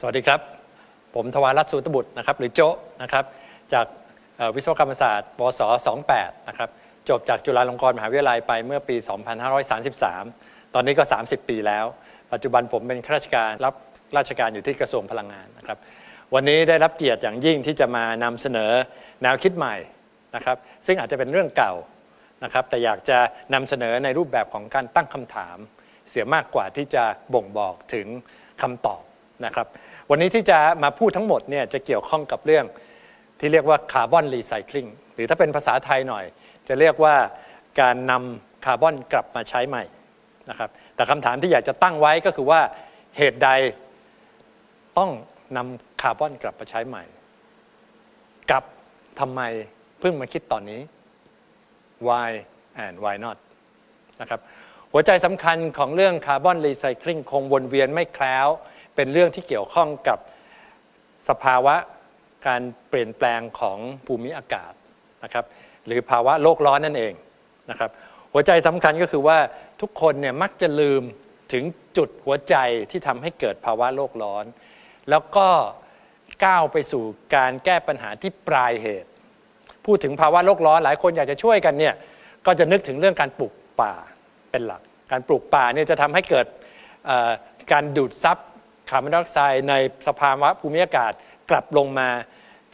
สวัสดีครับ ผมทวารัตน์สูตบุตรนะครับหรือโจนะครับจากวิศวกรรมศาสตร์วศ28นะครับจบจากจุฬาลงกรณ์มหาวิทยาลัยไปเมื่อปี 2533 ตอนนี้ก็ 30 ปีแล้ว ปัจจุบันผมเป็นข้าราชการรับราชการอยู่ที่กระทรวงพลังงานนะครับวันนี้ได้รับเกียรติอย่างยิ่งที่จะมานำเสนอแนวคิดใหม่นะครับซึ่งอาจจะเป็นเรื่องเก่านะครับแต่อยากจะนำเสนอในรูปแบบของการตั้งคำถาม เสียมากกว่าที่จะบ่งบอกถึงคำตอบ นะครับวันนี้ที่จะมาพูดทั้งหมดเนี่ยจะเกี่ยวข้องกับเรื่องที่เรียกว่าคาร์บอนรีไซคลิงหรือถ้าเป็นภาษาไทยหน่อย จะเรียกว่าการนำคาร์บอนกลับมาใช้ใหม่นะครับแต่คำถามที่อยากจะตั้งไว้ก็คือว่าเหตุใดต้องนำคาร์บอนกลับมาใช้ใหม่ กับทำไมเพิ่งมาคิดตอนนี้ why and why not นะครับหัวใจสำคัญของเรื่องคาร์บอนรีไซคลิงคงวนเวียนไม่แคล้ว เป็นเรื่องที่เกี่ยวข้องกับสภาวะการเปลี่ยนแปลงของภูมิอากาศนะครับ หรือภาวะโลกร้อนนั่นเองนะครับ หัวใจสำคัญก็คือว่าทุกคนเนี่ยมักจะลืมถึงจุดหัวใจที่ทำให้เกิดภาวะโลกร้อน แล้วก็ก้าวไปสู่การแก้ปัญหาที่ปลายเหตุ พูดถึงภาวะโลกร้อนหลายคนอยากจะช่วยกันเนี่ยก็จะนึกถึงเรื่องการปลูกป่าเป็นหลัก การปลูกป่าเนี่ยจะทำให้เกิดการดูดซับ คาร์บอนไดออกไซด์ในสภาวะภูมิอากาศกลับลงมา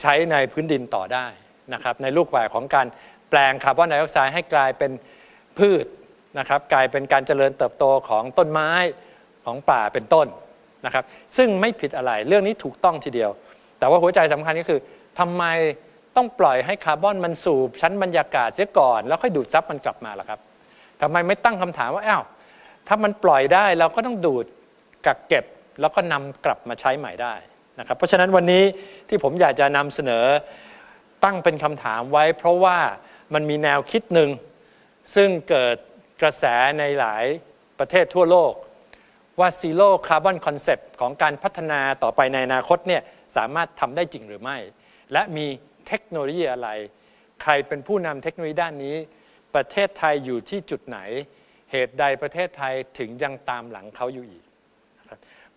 ใช้ในพื้นดินต่อได้นะครับในรูปแบบของการแปลงคาร์บอนไดออกไซด์ให้กลายเป็นพืชนะครับกลายเป็นการเจริญเติบโตของต้นไม้ของป่าเป็นต้นนะครับซึ่งไม่ผิดอะไรเรื่องนี้ถูกต้องทีเดียว แต่ว่าหัวใจสำคัญก็คือทำไมต้องปล่อยให้คาร์บอนมันสูบชั้นบรรยากาศเสียก่อน แล้วค่อยดูดซับมันกลับมาล่ะครับทำไมไม่ตั้งคำถามว่าอ้าวถ้ามันปล่อยได้เราก็ต้องดูดกักเก็บ แล้วก็นำกลับมาใช้ใหม่ได้นะครับ เพราะฉะนั้นวันนี้ที่ผมอยากจะนำเสนอตั้งเป็นคำถามไว้ เพราะว่ามันมีแนวคิดหนึ่งซึ่งเกิดกระแสในหลายประเทศทั่วโลก ว่า Zero Carbon Concept ของการพัฒนาต่อไปในอนาคตเนี่ยสามารถทำได้จริงหรือไม่ และมีเทคโนโลยีอะไร ใครเป็นผู้นำเทคโนโลยีด้านนี้ ประเทศไทยอยู่ที่จุดไหน เหตุใดประเทศไทยถึงยังตามหลังเขาอยู่อีก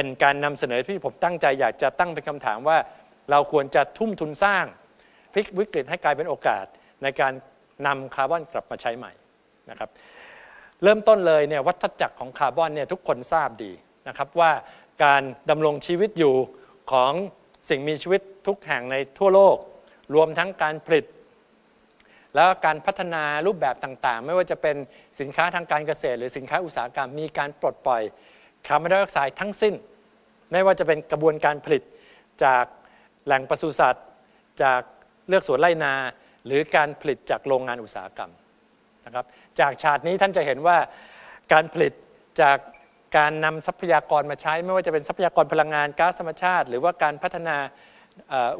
เป็นการนำเสนอที่ผมตั้งใจอยากจะตั้งเป็นคำถามว่า เราควรจะทุ่มทุนสร้างพลิกวิกฤตให้กลายเป็นโอกาสในการนำคาร์บอนกลับมาใช้ใหม่นะครับเริ่มต้นเลยเนี่ยวัฏจักรของคาร์บอนเนี่ยทุกคนทราบดีนะครับว่าการดำรงชีวิตอยู่ของสิ่งมีชีวิตทุกแห่งในทั่วโลก รวมทั้งการผลิต แล้วการพัฒนารูปแบบต่างๆ ไม่ว่าจะเป็นสินค้าทางการเกษตร หรือสินค้าอุตสาหกรรมมีการปลดปล่อย คาร์บอนไดออกไซด์ทั้งสิ้น ไม่ว่าจะเป็นกระบวนการผลิตจากแหล่งปศุสัตว์ จากเลือกสวนไร่นา หรือการผลิตจากโรงงานอุตสาหกรรมนะครับจากฉากนี้ท่านจะเห็นว่าการผลิตจากการนำทรัพยากรมาใช้ ไม่ว่าจะเป็นทรัพยากรพลังงานก๊าซธรรมชาติ หรือว่าการพัฒนา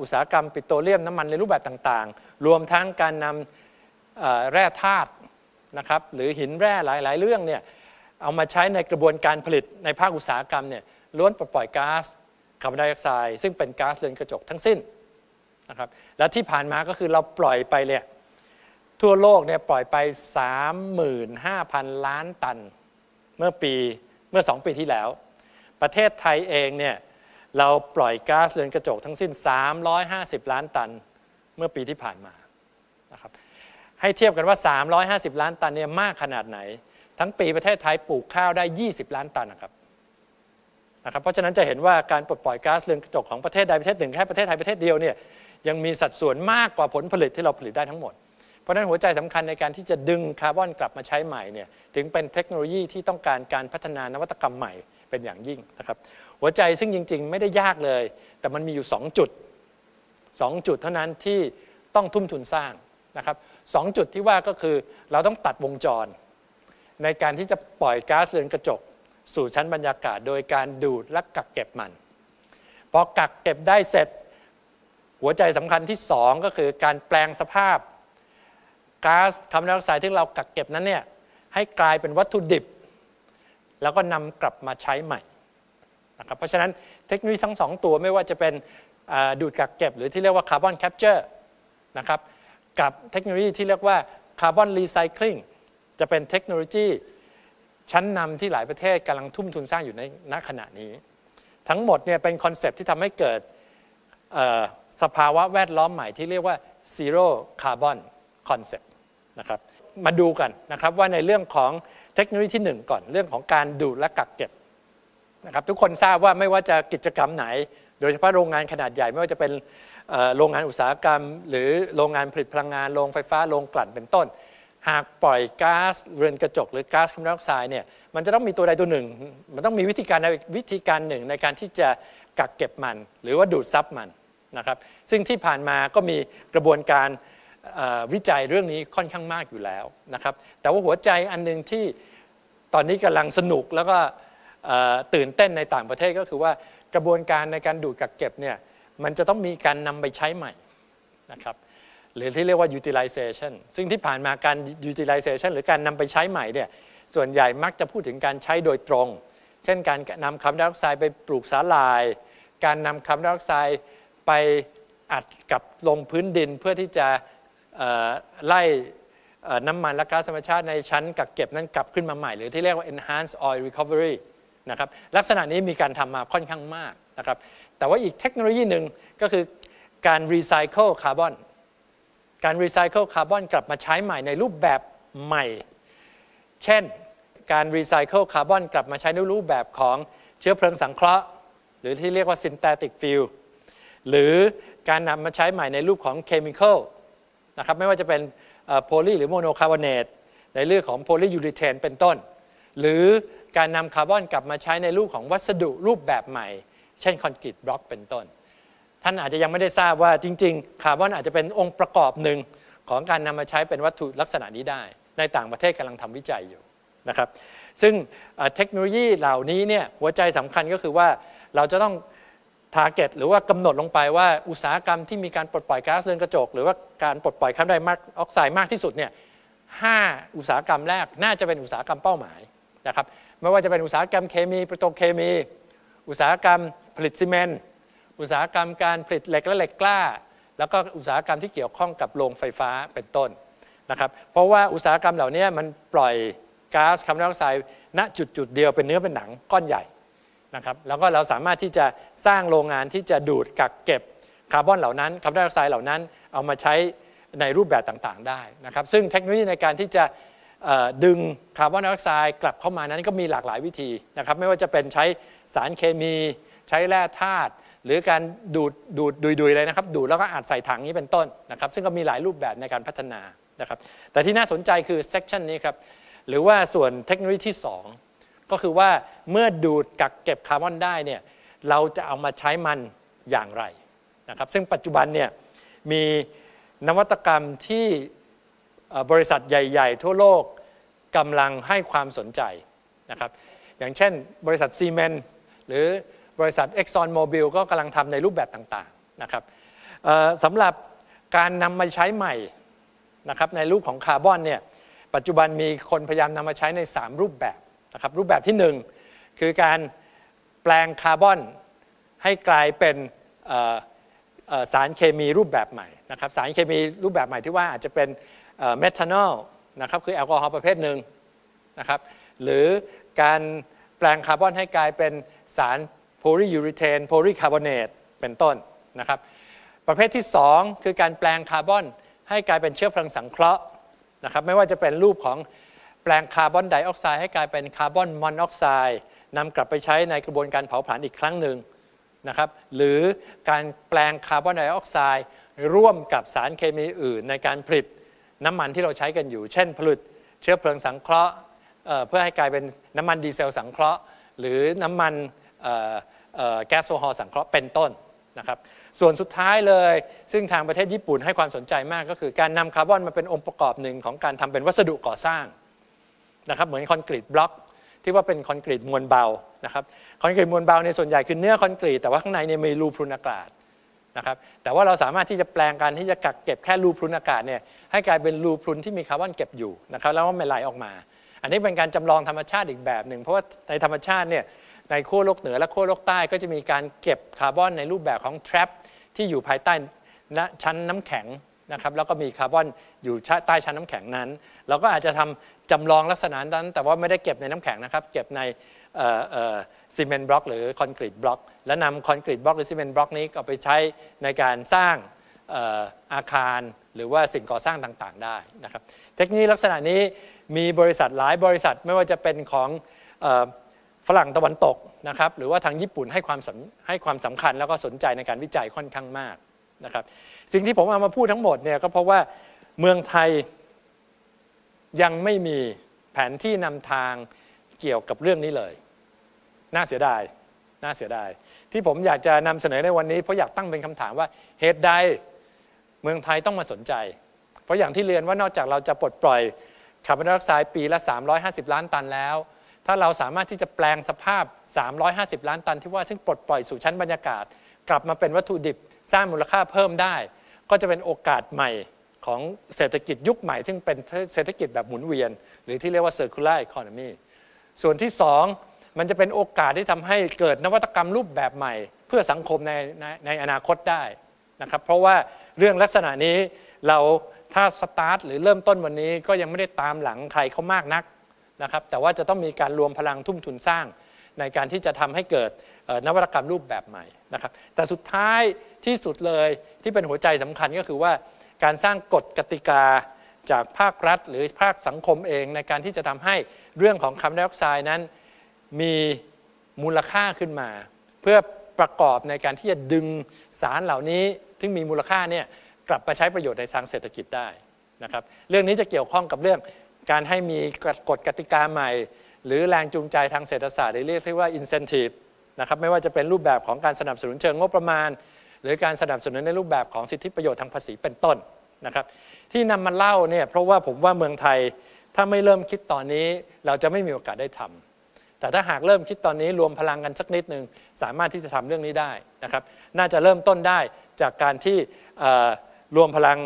อุตสาหกรรมปิโตรเลียมน้ำมันในรูปแบบต่างๆ รวมทั้งการนำเอ่อแร่ธาตุนะครับหรือหินแร่หลาย ๆ เรื่องเนี่ย เอามาใช้ในกระบวนการผลิตในภาคอุตสาหกรรมเนี่ยล้วนปล,ปล่อยก๊าซคาร์บอนไดออกไซด์ซึ่งเป็นก๊าซเรือนกระจกทั้งสิ้นนะครับและที่ผ่านมาก็คือเราปล่อยไปเนี่ยทั่วโลกเนี่ยปล่อยไป 35,000 ล้านตัน เมื่อปีเมื่อ 2 ปีที่แล้ว ประเทศไทยเองเนี่ยเราปล่อยก๊าซเรือนกระจกทั้งสิ้น 350 ล้านตันเมื่อปีที่ผ่านมานะครับให้เทียบกันว่า 350 ล้านตันเนี่ยมากขนาดไหน ทั้งปีประเทศไทยปลูกข้าวได้ 20 ล้านตันนะครับนะครับ เพราะฉะนั้นจะเห็นว่าการปลดปล่อยก๊าซเรือนกระจกของประเทศใดประเทศหนึ่งแค่ประเทศไทยประเทศเดียวเนี่ยยังมีสัดส่วนมากกว่าผลผลิตที่เราผลิตได้ทั้งหมด เพราะฉะนั้นหัวใจสำคัญในการที่จะดึงคาร์บอนกลับมาใช้ใหม่เนี่ยถึงเป็นเทคโนโลยีที่ต้องการการพัฒนานวัตกรรมใหม่เป็นอย่างยิ่งนะครับ หัวใจซึ่งจริง ๆ ไม่ได้ยากเลย แต่มันมีอยู่ 2 จุด 2 จุดเท่านั้นที่ต้องทุ่มทุนสร้างนะครับสองจุดที่ว่าก็คือเราต้องตัดวงจร ในการที่จะปล่อยก๊าซเรือนกระจก สู่ชั้นบรรยากาศ โดยการดูดและกักเก็บมัน พอกักเก็บได้เสร็จ หัวใจสำคัญที่ 2 ก็คือการแปลงสภาพก๊าซคาร์บอนไดออกไซด์ที่เรากักเก็บนั้นเนี่ยให้กลายเป็นวัตถุดิบ แล้วก็นำกลับมาใช้ใหม่นะครับเพราะฉะนั้นเทคโนโลยีทั้งสองตัวไม่ว่าจะเป็นดูดกักเก็บ หรือที่เรียกว่าคาร์บอนแคปเจอร์นะครับกับเทคโนโลยีที่เรียกว่าคาร์บอนรีไซเคิล จะเป็นเทคโนโลยีชั้นนำที่หลายประเทศกำลังทุ่มทุนสร้างอยู่ในณขณะนี้ ทั้งหมดเนี่ยเป็นคอนเซปต์ที่ทำให้เกิดสภาวะแวดล้อมใหม่ที่เรียกว่า zero carbon concept นะครับมาดูกันนะครับว่าในเรื่องของเทคโนโลยีที่หนึ่งก่อนเรื่องของการดูดและกักเก็บนะครับทุกคนทราบว่าไม่ว่าจะกิจกรรมไหน โดยเฉพาะโรงงานขนาดใหญ่ไม่ว่าจะเป็นโรงงานอุตสาหกรรม หรือโรงงานผลิตพลังงานโรงไฟฟ้าโรงกลั่นเป็นต้น หากปล่อยก๊าซเรือนกระจก หรือก๊าซคาร์บอนไดออกไซด์เนี่ยมันจะต้องมีตัวใดตัวหนึ่ง มันต้องมีวิธีการใดวิธีการหนึ่งในการที่จะกักเก็บมัน หรือว่าดูดซับมันนะครับซึ่งที่ผ่านมาก็มีกระบวนการวิจัยเรื่องนี้ค่อนข้างมากอยู่แล้วนะครับแต่ว่าหัวใจอันหนึ่งที่ตอนนี้กำลังสนุกแล้วก็ตื่นเต้นในต่างประเทศก็คือว่ากระบวนการในการดูดกักเก็บเนี่ยมันจะต้องมีการนำไปใช้ใหม่นะครับ หรือที่เรียกว่า utilization ซึ่งที่ผ่านมาการ utilization หรือการนำไปใช้ใหม่เนี่ยส่วนใหญ่มักจะพูดถึงการใช้โดยตรง เช่นการนำคาร์บอนไดออกไซด์ไปปลูกสาหร่าย การนำคาร์บอนไดออกไซด์ไปอัดกับลงพื้นดินเพื่อที่จะไล่น้ำมันและก๊าซธรรมชาติในชั้นกักเก็บนั้นกลับขึ้นมาใหม่ หรือที่เรียกว่า enhanced oil recovery นะครับลักษณะนี้มีการทำมาค่อนข้างมากนะครับแต่ว่าอีกเทคโนโลยีหนึ่งก็คือการรีไซเคิลคาร์บอน การรีไซเคิลคาร์บอนกลับมาใช้ใหม่ในรูปแบบใหม่ เช่น การรีไซเคิลคาร์บอนกลับมาใช้ในรูปแบบของเชื้อเพลิงสังเคราะห์ หรือที่เรียกว่า synthetic fuel หรือการนำมาใช้ใหม่ในรูปของเคมีคอลนะครับไม่ว่าจะเป็นโพลีหรือโมโนคาร์บอเนตในเรื่องของโพลียูริเทนเป็นต้น หรือการนำคาร์บอนกลับมาใช้ในรูปของวัสดุรูปแบบใหม่ เช่นคอนกรีตบล็อกเป็นต้น ท่านอาจจะยังไม่ได้ทราบว่าจริง ๆ คาร์บอนอาจจะเป็นองค์ประกอบหนึ่งของการนำมาใช้เป็นวัตถุลักษณะนี้ได้ ในต่างประเทศกำลังทำวิจัยอยู่นะครับ ซึ่งเทคโนโลยีเหล่านี้เนี่ยหัวใจสำคัญก็คือว่าเราจะต้องทาร์เก็ตหรือว่ากำหนดลงไปว่าอุตสาหกรรมที่มีการปลดปล่อยก๊าซเรือนกระจก หรือว่าการปลดปล่อยคาร์บอนไดออกไซด์มากที่สุดเนี่ยห้าอุตสาหกรรมแรกน่าจะเป็นอุตสาหกรรมเป้าหมายนะครับไม่ว่าจะเป็นอุตสาหกรรมเคมีปิโตเคมี อุตสาหกรรมผลิตซีเมนต์ อุตสาหกรรมการผลิตเหล็กและเหล็กกล้า แล้วก็อุตสาหกรรมที่เกี่ยวข้องกับโรงไฟฟ้าเป็นต้นนะครับเพราะว่าอุตสาหกรรมเหล่านี้มันปล่อยก๊าซคาร์บอนไดออกไซด์ณจุดจุดเดียวเป็นเนื้อเป็นหนังก้อนใหญ่นะครับแล้วก็เราสามารถที่จะสร้างโรงงานที่จะดูดกักเก็บคาร์บอนเหล่านั้นคาร์บอนไดออกไซด์เหล่านั้นเอามาใช้ในรูปแบบต่างๆ ได้นะครับ ซึ่งเทคโนโลยีในการที่จะดึงคาร์บอนไดออกไซด์กลับเข้ามานั้นก็มีหลากหลายวิธีนะครับ ไม่ว่าจะเป็นใช้สารเคมี ใช้แร่ธาตุ หรือการดูดดูดดุยๆเลยนะครับ ดูดแล้วก็อัดใส่ถังนี้เป็นต้นนะครับ ซึ่งก็มีหลายรูปแบบในการพัฒนานะครับ แต่ที่น่าสนใจคือเซ c ชันนี้ครับ หรือว่าส่วนเทคโนโลยีที่ 2 ก็คือว่าเมื่อดูดกักเก็บคาร์บอนได้เนี่ยเราจะเอามาใช้มันอย่างไรนะครับ ซึ่งปัจจุบันเนี่ยมีนวัตกรรมที่บริษัทใหญ่ ๆ ทั่วโลกกำลังให้ความสนใจนะครับ อย่างเช่นบริษัทซีเมนต์หรือ บริษัท Exxon Mobil ก็กำลังทำในรูปแบบต่างๆนะครับสำหรับการนำมาใช้ใหม่นะครับในรูปของคาร์บอนเนี่ยปัจจุบันมีคนพยายามนำมาใช้ใน 3 รูปแบบนะครับรูปแบบที่ 1 คือการแปลงคาร์บอนให้กลายเป็นสารเคมีรูปแบบใหม่นะครับสารเคมีรูปแบบใหม่ที่ว่าอาจจะเป็นเมทานอลนะครับคือแอลกอฮอล์ประเภทหนึ่งนะครับหรือการแปลงคาร์บอนให้กลายเป็นสาร โพลียูริเทนโพลีคาร์บอเนตเป็นต้นนะครับ ประเภทที่ 2 คือการแปลงคาร์บอนให้กลายเป็นเชื้อเพลิงสังเคราะห์นะครับไม่ว่าจะเป็นรูปของแปลงคาร์บอนไดออกไซด์ให้กลายเป็นคาร์บอนมอนอกไซด์นำกลับไปใช้ในกระบวนการเผาผลาญอีกครั้งหนึ่งนะครับหรือการแปลงคาร์บอนไดออกไซด์ร่วมกับสารเคมีอื่นในการผลิตน้ำมันที่เราใช้กันอยู่ เช่น ผลิตเชื้อเพลิงสังเคราะห์เพื่อให้กลายเป็นน้ำมันดีเซลสังเคราะห์ หรือน้ำมัน แก๊สโซฮอลสังเคราะห์เป็นต้นนะครับส่วนสุดท้ายเลย ซึ่งทางประเทศญี่ปุ่นให้ความสนใจมากก็คือการนำคาร์บอนมาเป็นองค์ประกอบหนึ่งของการทำเป็นวัสดุก่อสร้างนะครับเหมือนคอนกรีตบล็อกที่ว่าเป็นคอนกรีตมวลเบานะครับคอนกรีตมวลเบาในส่วนใหญ่คือเนื้อคอนกรีตแต่ว่าข้างในเนี่ยมีรูพรุนอากาศนะครับแต่ว่าเราสามารถที่จะแปลงการที่จะกักเก็บแค่รูพรุนอากาศเนี่ยให้กลายเป็นรูพรุนที่มีคาร์บอนเก็บอยู่นะครับแล้วมันไหลออกมา อันนี้เป็นการจำลองธรรมชาติอีกแบบหนึ่งเพราะว่าในธรรมชาติเนี่ย ในขั้วโลกเหนือและขั้วโลกใต้ก็จะมีการเก็บคาร์บอนในรูปแบบของ trap ที่อยู่ภายใต้ชั้นน้ำแข็งนะครับแล้วก็มีคาร์บอนอยู่ใต้ชั้นน้ำแข็งนั้น เราก็อาจจะทำจำลองลักษณะนั้น แต่ว่าไม่ได้เก็บในน้ำแข็งนะครับ เก็บในซีเมนต์บล็อกหรือคอนกรีตบล็อก และนำคอนกรีตบล็อกหรือซีเมนต์บล็อกนี้ก็ไปใช้ในการสร้างอาคารหรือว่าสิ่งก่อสร้างต่างๆ ได้นะครับ เทคโนโลยีลักษณะนี้มีบริษัทหลายบริษัทไม่ว่าจะเป็นของ ฝรั่งตะวันตกนะครับหรือว่าทางญี่ปุ่นให้ความสำให้ความสำคัญแล้วก็สนใจในการวิจัยค่อนข้างมากนะครับสิ่งที่ผมเอามาพูดทั้งหมดเนี่ยก็เพราะว่าเมืองไทยยังไม่มีแผนที่นำทางเกี่ยวกับเรื่องนี้เลย น่าเสียดาย น่าเสียดาย ที่ผมอยากจะนำเสนอในวันนี้ เพราะอยากตั้งเป็นคำถามว่าเหตุใดเมืองไทยต้องมาสนใจ เพราะอย่างที่เรียนว่านอกจากเราจะปลดปล่อยคาร์บอนไดออกไซด์ปีละ 350 ล้านตันแล้ว ถ้าเราสามารถที่จะแปลงสภาพ 350 ล้านตันที่ว่าซึ่งปลดปล่อยสู่ชั้นบรรยากาศ กลับมาเป็นวัตถุดิบสร้างมูลค่าเพิ่มได้ ก็จะเป็นโอกาสใหม่ของเศรษฐกิจยุคใหม่ ซึ่งเป็นเศรษฐกิจแบบหมุนเวียน หรือที่เรียกว่า circular economy ส่วนที่สองมันจะเป็นโอกาสที่ทำให้เกิดนวัตกรรมรูปแบบใหม่ เพื่อสังคมในในในอนาคตได้นะครับเพราะว่าเรื่องลักษณะนี้เราถ้าสตาร์ทหรือเริ่มต้นวันนี้ก็ยังไม่ได้ตามหลังใครเขามากนัก นะครับแต่ว่าจะต้องมีการรวมพลังทุ่มทุนสร้าง ในการที่จะทำให้เกิดนวัตกรรมรูปแบบใหม่นะครับแต่สุดท้ายที่สุดเลยที่เป็นหัวใจสำคัญก็คือว่าการสร้างกฎกติกาจากภาครัฐ หรือภาคสังคมเอง ในการที่จะทำให้เรื่องของคาร์บอนไดออกไซด์นั้นมีมูลค่าขึ้นมา เพื่อประกอบในการที่จะดึงสารเหล่านี้ที่มีมูลค่าเนี่ยกลับมาใช้ประโยชน์ในทางเศรษฐกิจได้นะครับเรื่องนี้จะเกี่ยวข้องกับเรื่อง การให้มีกฎกติกาใหม่ หรือแรงจูงใจทางเศรษฐศาสตร์หรือเรียกที่ว่า incentive นะครับไม่ว่าจะเป็นรูปแบบของการสนับสนุนเชิงงบประมาณ หรือการสนับสนุนในรูปแบบของสิทธิประโยชน์ทางภาษีเป็นต้นนะครับที่นำมาเล่าเนี่ยเพราะว่าผมว่าเมืองไทยถ้าไม่เริ่มคิดตอนนี้เราจะไม่มีโอกาสได้ทำแต่ถ้าหากเริ่มคิดตอนนี้รวมพลังกันสักนิดหนึ่งสามารถที่จะทำเรื่องนี้ได้นะครับน่าจะเริ่มต้นได้จากการที่รวมพลัง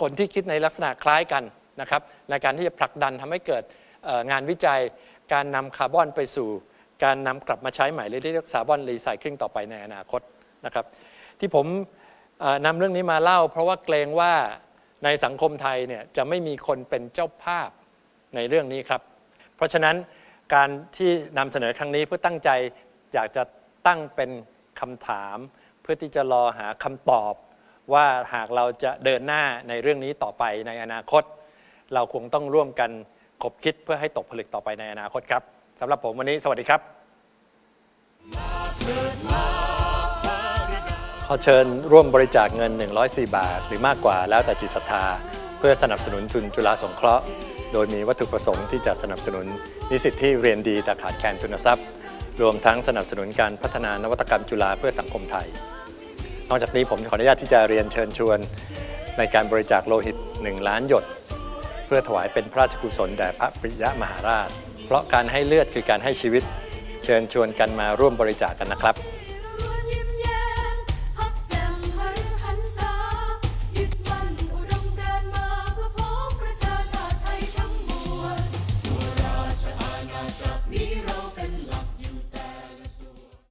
คนที่คิดในลักษณะคล้ายกัน นะครับในการที่จะผลักดันทำให้เกิดงานวิจัย การนำคาร์บอนไปสู่การนำกลับมาใช้ใหม่หรือที่เรียกคาร์บอนรีไซเคิลต่อไปในอนาคตนะครับที่ผมเอ่อนำเรื่องนี้มาเล่า เพราะว่าเกรงว่าในสังคมไทยเนี่ยจะไม่มีคนเป็นเจ้าภาพในเรื่องนี้ครับ เพราะฉะนั้นการที่นำเสนอครั้งนี้เพื่อตั้งใจอยากจะตั้งเป็นคำถาม เพื่อที่จะรอหาคำตอบว่าหากเราจะเดินหน้าในเรื่องนี้ต่อไปในอนาคต เราคงต้องร่วมกันคบคิดเพื่อให้ตกผลึกต่อไปในอนาคตครับสำหรับผมวันนี้สวัสดีครับ ขอเชิญร่วมบริจาคเงิน 104 บาท หรือมากกว่าแล้วแต่จิตศรัทธา เพื่อสนับสนุนทุนจุฬาสงเคราะห์ โดยมีวัตถุประสงค์ที่จะสนับสนุนนิสิตที่เรียนดีแต่ขาดแคลนทุนทรัพย์ รวมทั้งสนับสนุนการพัฒนานวัตกรรมจุฬาเพื่อสังคมไทย นอกจากนี้ผมขออนุญาตที่จะเรียนเชิญชวน ในการบริจาคโลหิต 1 ล้านหยด เพื่อถวายเป็นพระราชกุศลแด่พระปริยมหาราช เพราะการให้เลือดคือการให้ชีวิต เชิญชวนกันมาร่วมบริจาคกันนะครับ